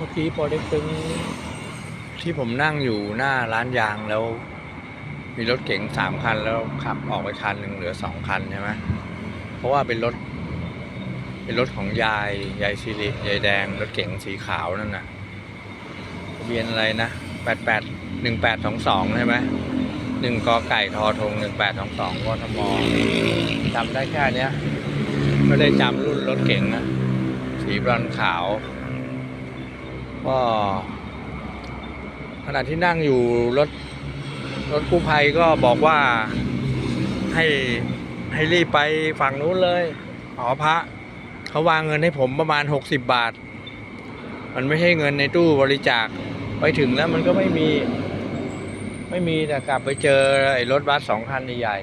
มื่อกี้พอได้ตึงที่ผมนั่งอยู่หน้าร้านยางแล้ว มีรถเก๋งสามคันแล้วขับออกไปคันหนึ่งเหลือสองคันใช่ไหมเพราะว่าเป็นรถ เป็นรถของยายยายสิริยายแดงรถเก๋งสีขาวนั่นน่ะทะเบียนอะไรนะแปดแปดหนึ่งแปดสองสองใช่ไหมหนึ่งกอไก่ทอทงหนึ่งแปดสองสองกทมจำได้แค่เนี้ยไม่ได้จำรุ่นรถเก๋งนะสีบรอนขาว ก็ขณะที่นั่งอยู่รถรถกู้ภัยก็บอกว่าให้ให้รีบไปฝั่งนู้นเลยหอพระเขาวางเงินให้ผมประมาณ 60 บาท มันไม่ใช่เงินในตู้บริจาคไปถึงแล้วมันก็ไม่มี ไม่มีแต่กลับไปเจอไอ้รถบัสสองคันใหญ่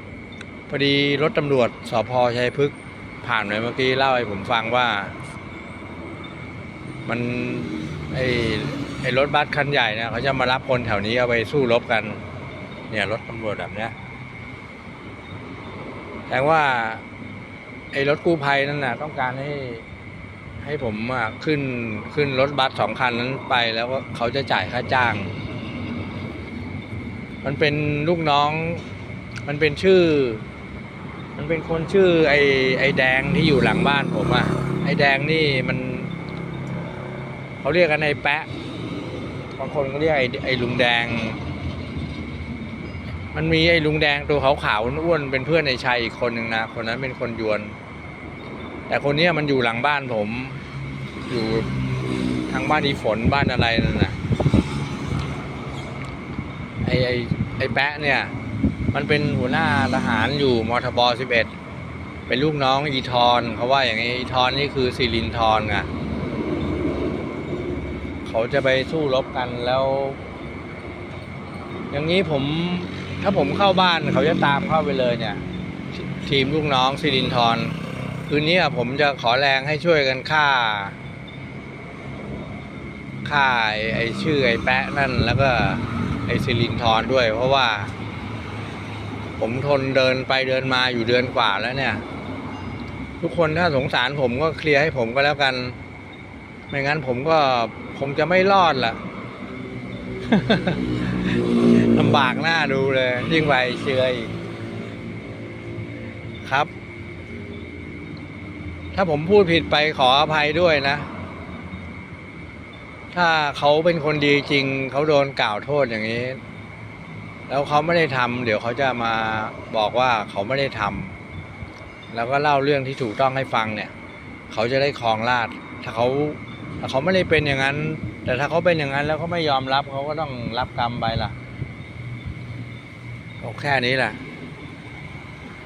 ๆพอดีรถตำรวจสพชัยพฤกษ์ผ่านไปเมื่อกี้เล่าให้ผมฟังว่า มันไอไอรถบัสคันใหญ่เนี่ยเขาจะมารับคนแถวนี้เอาไปสู้รบกัน เนี่ยรถตำรวจแบบเนี้ยแสดงว่าไอรถกู้ภัยนั่นน่ะต้องการให้ให้ผมอะขึ้นขึ้นรถบัสสองคันนั้นไปแล้วก็เขาจะจ่ายค่าจ้าง มันเป็นลูกน้อง มันเป็นชื่อ มันเป็นคนชื่อไอไอแดงที่อยู่หลังบ้านผมอะไอแดงนี่มัน เขาเรียกกันไอ้แปะบางคนก็เรียกไอ้ไอ้ลุงแดง มันมีไอ้ลุงแดงตัวขาวๆอ้วนเป็นเพื่อนไอ้ชัยอีกคนหนึ่งนะคนนั้นเป็นคนยวน แต่คนเนี้ยมันอยู่หลังบ้านผม อยู่ทางบ้านอีฝนบ้านอะไรนั่นนะไอ้ไอ้ไอ้แปะเนี่ย มันเป็นหัวหน้าทหารอยู่มทบสิบเอ็ดเป็นลูกน้องอีทอนเขาว่าอย่างนี้อีทอนนี่คือซิลินทอนไง เขาจะไปสู้รบกันแล้ว อย่างนี้ผมถ้าผมเข้าบ้านเขาจะตามเข้าไปเลยเนี่ย ทีมลูกน้องซิรินทรคืนนี้อะผมจะขอแรงให้ช่วยกันฆ่าฆ่าไอ้ไอ้ชื่อไอ้แปะนั่น แล้วก็ไอ้ซิรินทรด้วย เพราะว่า ผมทนเดินไปเดินมาอยู่เดือนกว่าแล้วเนี่ย ทุกคนถ้าสงสารผมก็เคลียร์ให้ผมก็แล้วกัน ไม่งั้นผมก็คงจะไม่รอดล่ะลำบากหน้าดูเลย ยิ่งไปเชื่ออีกครับ ถ้าผมพูดผิดไปขออภัยด้วยนะ ถ้าเขาเป็นคนดีจริง เขาโดนกล่าวโทษอย่างนี้ แล้วเขาไม่ได้ทำเดี๋ยวเขาจะมาบอกว่าเขาไม่ได้ทำแล้วก็เล่าเรื่องที่ถูกต้องให้ฟังเนี่ย เขาจะได้ครองราชย์ถ้าเขา เขาไม่ได้เป็นอย่างนั้น แต่ถ้าเขาเป็นอย่างนั้นแล้วเขาไม่ยอมรับเขาก็ต้องรับกรรมไปล่ะแค่นี้แหละ